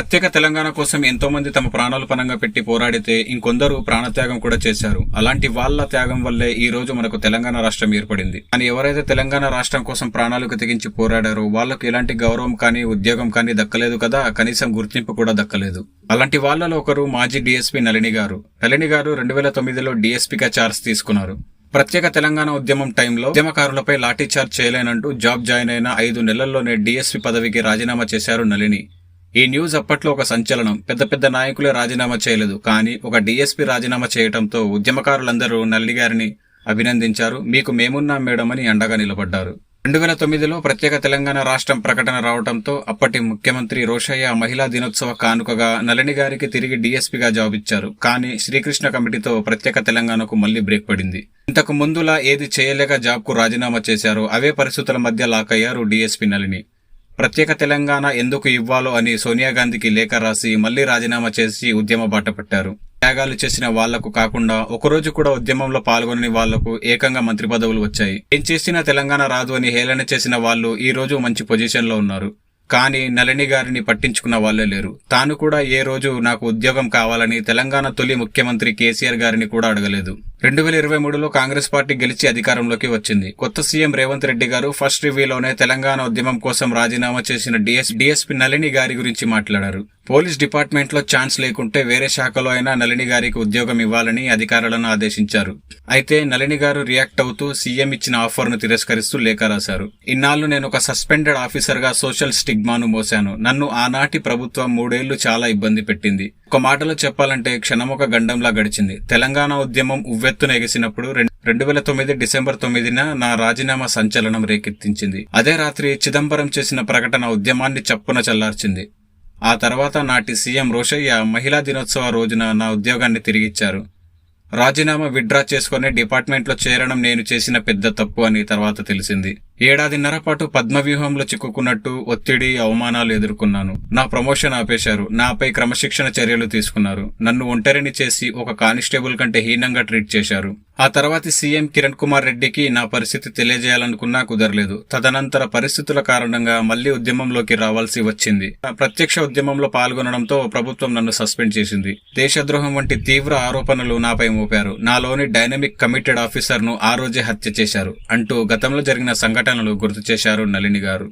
ప్రత్యేక తెలంగాణ కోసం ఎంతో మంది తమ ప్రాణాలు పనంగా పెట్టి పోరాడితే ఇంకొందరు ప్రాణత్యాగం కూడా చేశారు. అలాంటి వాళ్ళ త్యాగం వల్లే ఈ రోజు మనకు తెలంగాణ రాష్ట్రం ఏర్పడింది. కానీ ఎవరైతే తెలంగాణ రాష్ట్రం కోసం ప్రాణాలకు తెగించి పోరాడారో వాళ్ళకు ఎలాంటి గౌరవం కానీ ఉద్యోగం కానీ దక్కలేదు కదా కనీసం గుర్తింపు కూడా దక్కలేదు. అలాంటి వాళ్ళలో ఒకరు మాజీ డీఎస్పీ నళిని గారు. నళిని గారు రెండు వేల తొమ్మిదిలో డీఎస్పీగా చార్జ్ తీసుకున్నారు. ప్రత్యేక తెలంగాణ ఉద్యమం టైంలో ఉద్యమకారులపై లాఠీచార్జ్ చేయలేనంటూ జాబ్ జాయిన్ అయిన ఐదు నెలల్లోనే డీఎస్పీ పదవికి రాజీనామా చేశారు నళిని. ఈ న్యూస్ అప్పట్లో ఒక సంచలనం. పెద్ద పెద్ద నాయకులే రాజీనామా చేయలేదు. కానీ ఒక డీఎస్పీ రాజీనామా చేయడంతో ఉద్యమకారులందరూ నల్లిగారిని అభినందించారు. మీకు మేమున్నాం మేడం అని అండగా నిలబడ్డారు. రెండు వేల తొమ్మిదిలో ప్రత్యేక తెలంగాణ రాష్ట్రం ప్రకటన రావడంతో అప్పటి ముఖ్యమంత్రి రోషయ్య మహిళా దినోత్సవ కానుకగా నలిని గారికి తిరిగి డీఎస్పీగా జాబ్ ఇచ్చారు. కానీ శ్రీకృష్ణ కమిటీతో ప్రత్యేక తెలంగాణకు మళ్ళీ బ్రేక్ పడింది. ఇంతకు ముందులా ఏది చేయలేక జాబ్కు రాజీనామా చేశారో అవే పరిస్థితుల మధ్య లాక్ అయ్యారు డీఎస్పీ నలిని ప్రత్యేక తెలంగాణ ఎందుకు ఇవ్వాలో అని సోనియా గాంధీకి లేఖ రాసి మళ్ళీ రాజీనామా చేసి ఉద్యమ బాట పెట్టారు. త్యాగాలు చేసిన వాళ్ళకు కాకుండా ఒకరోజు కూడా ఉద్యమంలో పాల్గొనని వాళ్ళకు ఏకంగా మంత్రి పదవులు వచ్చాయి. ఏం చేసినా తెలంగాణ రాదు అని హేళన చేసిన వాళ్ళు ఈ రోజు మంచి పొజిషన్లో ఉన్నారు. కానీ నళిని గారిని పట్టించుకున్న వాళ్ళే లేరు. తాను కూడా ఏ రోజు నాకు ఉద్యోగం కావాలని తెలంగాణ తొలి ముఖ్యమంత్రి కేసీఆర్ గారిని కూడా అడగలేదు. రెండు వేల ఇరవై మూడులో కాంగ్రెస్ పార్టీ గెలిచి అధికారంలోకి వచ్చింది. కొత్త సీఎం రేవంత్ రెడ్డి గారు ఫస్ట్ రివ్యూలోనే తెలంగాణ ఉద్యమం కోసం రాజీనామా చేసిన డిఎస్ డిఎస్పీ నళిని గారి గురించి మాట్లాడారు. పోలీస్ డిపార్ట్మెంట్లో ఛాన్స్ లేకుంటే వేరే శాఖలో అయినా నళిని గారికి ఉద్యోగం ఇవ్వాలని అధికారులను ఆదేశించారు. అయితే నళిని గారు రియాక్ట్ అవుతూ సీఎం ఇచ్చిన ఆఫర్ను తిరస్కరిస్తూ లేఖ రాశారు. ఇన్నాళ్ళు నేను ఒక సస్పెండెడ్ ఆఫీసర్గా సోషల్ స్టిగ్మాను మోశాను. నన్ను ఆనాటి ప్రభుత్వం మూడేళ్ళు చాలా ఇబ్బంది పెట్టింది. ఒక మాటలో చెప్పాలంటే క్షణమొక గండంలా గడిచింది. తెలంగాణ ఉద్యమం ఉవ్వెత్తున ఎగిసినప్పుడు రెండు వేల తొమ్మిది డిసెంబర్ తొమ్మిదిన నా రాజీనామా సంచలనం రేకెత్తించింది. అదే రాత్రి చిదంబరం చేసిన ప్రకటన ఉద్యమాన్ని చప్పున చల్లార్చింది. ఆ తర్వాత నాటి సీఎం రోషయ్య మహిళా దినోత్సవ రోజున నా ఉద్యోగాన్ని తిరిగిచ్చారు. రాజీనామా విత్డ్రా చేసుకుని డిపార్ట్మెంట్లో చేరడం నేను చేసిన పెద్ద తప్పు అని తర్వాత తెలిసింది. ఏడాదిన్నర పాటు పద్మవ్యూహంలో చిక్కుకున్నట్టు ఒత్తిడి అవమానాలు ఎదుర్కొన్నాను. నా ప్రమోషన్ ఆపేశారు. నాపై క్రమశిక్షణ చర్యలు తీసుకున్నారు. నన్ను ఒంటరిని చేసి ఒక కానిస్టేబుల్ కంటే హీనంగా ట్రీట్ చేశారు. ఆ తర్వాత సీఎం కిరణ్ కుమార్ రెడ్డికి నా పరిస్థితి తెలియజేయాలనుకున్నా కుదరలేదు. తదనంతర పరిస్థితుల కారణంగా మళ్ళీ ఉద్యమంలోకి రావాల్సి వచ్చింది. ప్రత్యక్ష ఉద్యమంలో పాల్గొనడంతో ప్రభుత్వం నన్ను సస్పెండ్ చేసింది. దేశద్రోహం వంటి తీవ్ర ఆరోపణలు నాపై మోపారు. నాలోని డైనమిక్ కమిటెడ్ ఆఫీసర్ను ఆ రోజే హత్య చేశారు. అంటూ గతంలో జరిగిన సంఘటన సంఘటనలు గుర్తు చేశారు నళిని గారు.